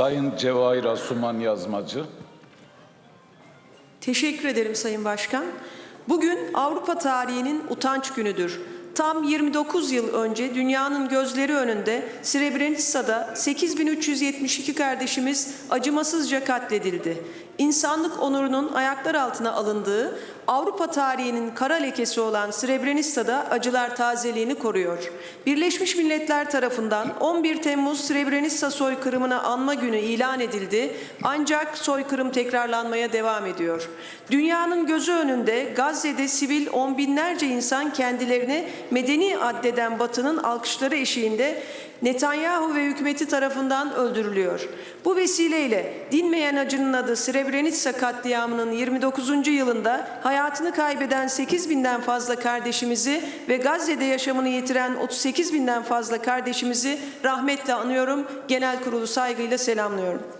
Sayın Cevahir Asuman Yazmacı, Teşekkür ederim Sayın Başkan. Bugün Avrupa tarihinin utanç günüdür. Tam 29 yıl önce dünyanın gözleri önünde Srebrenica'da 8372 kardeşimiz acımasızca katledildi. İnsanlık onurunun ayaklar altına alındığı Avrupa tarihinin kara lekesi olan Srebrenica'da acılar tazeliğini koruyor. Birleşmiş Milletler tarafından 11 Temmuz Srebrenica soykırımına anma günü ilan edildi ancak soykırım tekrarlanmaya devam ediyor. Dünyanın gözü önünde Gazze'de sivil on binlerce insan kendilerini medeni addeden Batı'nın alkışları eşiğinde Netanyahu ve hükümeti tarafından öldürülüyor. Bu vesileyle dinmeyen acının adı Srebrenica katliamının 29. yılında hayatını kaybeden 8 binden fazla kardeşimizi ve Gazze'de yaşamını yitiren 38 binden fazla kardeşimizi rahmetle anıyorum. Genel kurulu saygıyla selamlıyorum.